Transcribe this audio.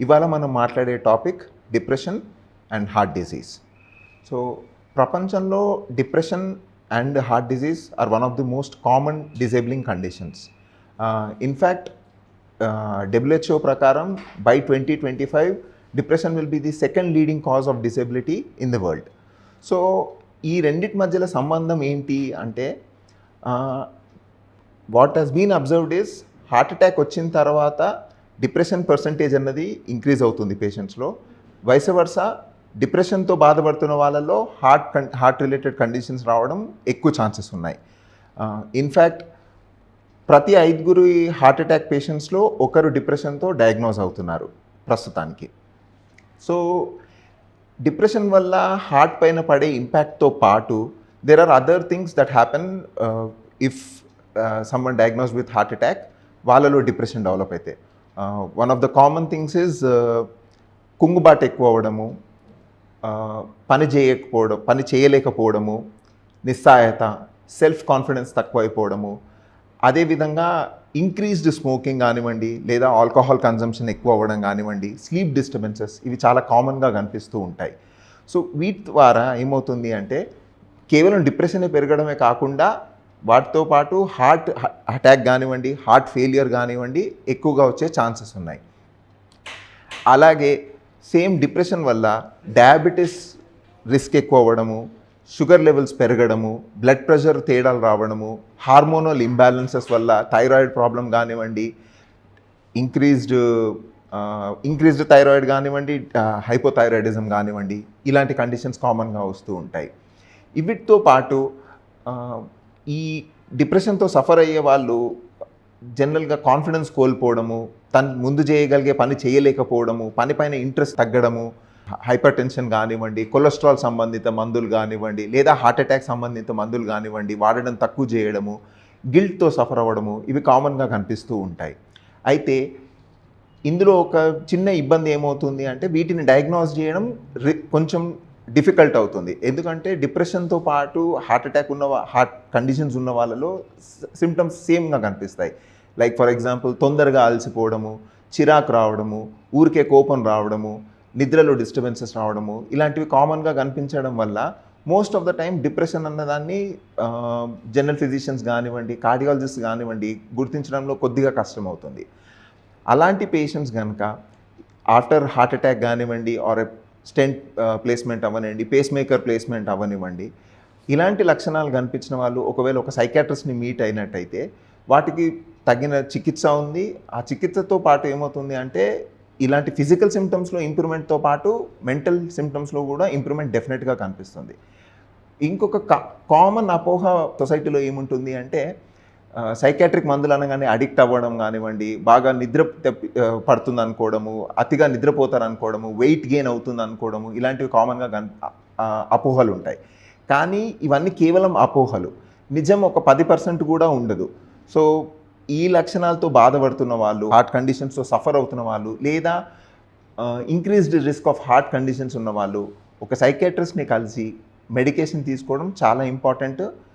ఇవాళ మనం మాట్లాడే topic depression and heart disease so ప్రపంచంలో depression and heart disease are one of the most common disabling conditions. In fact WHO ప్రకారం by twenty twenty five depression will be the second leading cause of disability in the world. So ఈ రెండిటి మధ్యలో సంబంధం ఏంటి అంటే what has been observed is heart attack వచ్చిన తర్వాత depression percentage అన్నది ఇంక్రీజ్ అవుతుంది పేషెంట్స్లో. వయసు వరుస డిప్రెషన్తో బాధపడుతున్న వాళ్ళలో హార్ట్ కన్ హార్ట్ రిలేటెడ్ కండిషన్స్ రావడం ఎక్కువ ఛాన్సెస్ ఉన్నాయి. ఇన్ఫ్యాక్ట్ ప్రతి ఐదుగురు హార్ట్ అటాక్ పేషెంట్స్లో ఒకరు డిప్రెషన్తో డయాగ్నోజ్ అవుతున్నారు ప్రస్తుతానికి. సో డిప్రెషన్ వల్ల హార్ట్ పైన పడే ఇంపాక్ట్తో పాటు there are other things that happen if someone diagnosed with heart attack వాళ్ళలో డిప్రెషన్ డెవలప్ అయితే. One of the common things is కుంగుబాటు ఎక్కువ అవ్వడము పని చేయకపోవడం పని చేయలేకపోవడము నిస్సాయత సెల్ఫ్ కాన్ఫిడెన్స్ తక్కువైపోవడము అదేవిధంగా ఇంక్రీజ్డ్ స్మోకింగ్ కానివ్వండి లేదా ఆల్కహాల్ కన్జంప్షన్ ఎక్కువ అవ్వడం కానివ్వండి స్లీప్ డిస్టర్బెన్సెస్ ఇవి చాలా కామన్గా కనిపిస్తూ ఉంటాయి. సో వీటి ద్వారా ఏమవుతుంది అంటే కేవలం డిప్రెషన్ పెరగడమే కాకుండా వాటితో పాటు హార్ట్ అటాక్ కానివ్వండి హార్ట్ ఫెయిలియర్ కానివ్వండి ఎక్కువగా వచ్చే ఛాన్సెస్ ఉన్నాయి. అలాగే సేమ్ డిప్రెషన్ వల్ల డయాబెటీస్ రిస్క్ ఎక్కువ అవ్వడము షుగర్ లెవెల్స్ పెరగడము బ్లడ్ ప్రెషర్ తేడాలు రావడము హార్మోనల్ ఇంబ్యాలెన్సెస్ వల్ల థైరాయిడ్ ప్రాబ్లం కానివ్వండి ఇంక్రీజ్డ్ ఇంక్రీజ్డ్ థైరాయిడ్ కానివ్వండి హైపోథైరాయిడిజం కానివ్వండి ఇలాంటి కండిషన్స్ కామన్గా వస్తూ ఉంటాయి. వీటితో పాటు ఈ డిప్రెషన్తో సఫర్ అయ్యే వాళ్ళు జనరల్గా కాన్ఫిడెన్స్ కోల్పోవడము తను ముందు చేయగలిగే పని చేయలేకపోవడము పనిపైన ఇంట్రెస్ట్ తగ్గడము హైపర్ టెన్షన్ కానివ్వండి కొలెస్ట్రాల్ సంబంధిత మందులు కానివ్వండి లేదా హార్ట్ అటాక్ సంబంధిత మందులు కానివ్వండి వాడడం తక్కువ చేయడము గిల్ట్తో సఫర్ అవ్వడము ఇవి కామన్గా కనిపిస్తూ ఉంటాయి. అయితే ఇందులో ఒక చిన్న ఇబ్బంది ఏమవుతుంది అంటే వీటిని డయాగ్నోస్ చేయడం కొంచెం డిఫికల్ట్ అవుతుంది. ఎందుకంటే డిప్రెషన్తో పాటు హార్ట్ అటాక్ ఉన్న హార్ట్ కండిషన్స్ ఉన్న వాళ్ళలో సిమ్టమ్స్ సేమ్గా కనిపిస్తాయి. లైక్ ఫర్ ఎగ్జాంపుల్ తొందరగా అలసిపోవడము చిరాకు రావడము ఊరికే కోపం రావడము నిద్రలో డిస్టర్బెన్సెస్ రావడము ఇలాంటివి కామన్గా కనిపించడం వల్ల most of the time depression అన్నదాన్ని జనరల్ ఫిజిషియన్స్ కానివ్వండి కార్డియాలజిస్ట్ కానివ్వండి గుర్తించడంలో కొద్దిగా కష్టమవుతుంది. అలాంటి పేషెంట్స్ కనుక ఆఫ్టర్ హార్ట్ అటాక్ కానివ్వండి ఆర్ స్టెంట్ ప్లేస్మెంట్ అవ్వనివ్వండి పేస్ మేకర్ ప్లేస్మెంట్ అవ్వనివ్వండి. ఇలాంటి లక్షణాలు కనిపించిన వాళ్ళు ఒకవేళ ఒక సైకాట్రిస్ట్ని మీట్ అయినట్టయితే వాటికి తగిన చికిత్స ఉంది. ఆ చికిత్సతో పాటు ఏమవుతుంది అంటే ఇలాంటి ఫిజికల్ సిమ్టమ్స్లో ఇంప్రూవ్మెంట్తో పాటు మెంటల్ సిమ్టమ్స్లో కూడా ఇంప్రూవ్మెంట్ డెఫినెట్గా కనిపిస్తుంది. ఇంకొక కామన్ అపోహ సొసైటీలో ఏముంటుంది అంటే సైకాట్రిక్ మందులు అనగానే అడిక్ట్ అవ్వడం కానివ్వండి బాగా నిద్ర పడుతుంది అనుకోవడము అతిగా నిద్రపోతారు అనుకోవడము వెయిట్ గెయిన్ అవుతుంది అనుకోవడము ఇలాంటివి కామన్గా కన్ అపోహలు ఉంటాయి. కానీ ఇవన్నీ కేవలం అపోహలు. నిజం ఒక పది పర్సెంట్ కూడా ఉండదు. సో ఈ లక్షణాలతో బాధపడుతున్న వాళ్ళు హార్ట్ కండిషన్స్తో సఫర్ అవుతున్న వాళ్ళు లేదా increased risk of heart conditions ఉన్న వాళ్ళు ఒక సైకాట్రిస్ట్ని కలిసి మెడికేషన్ తీసుకోవడం చాలా ఇంపార్టెంట్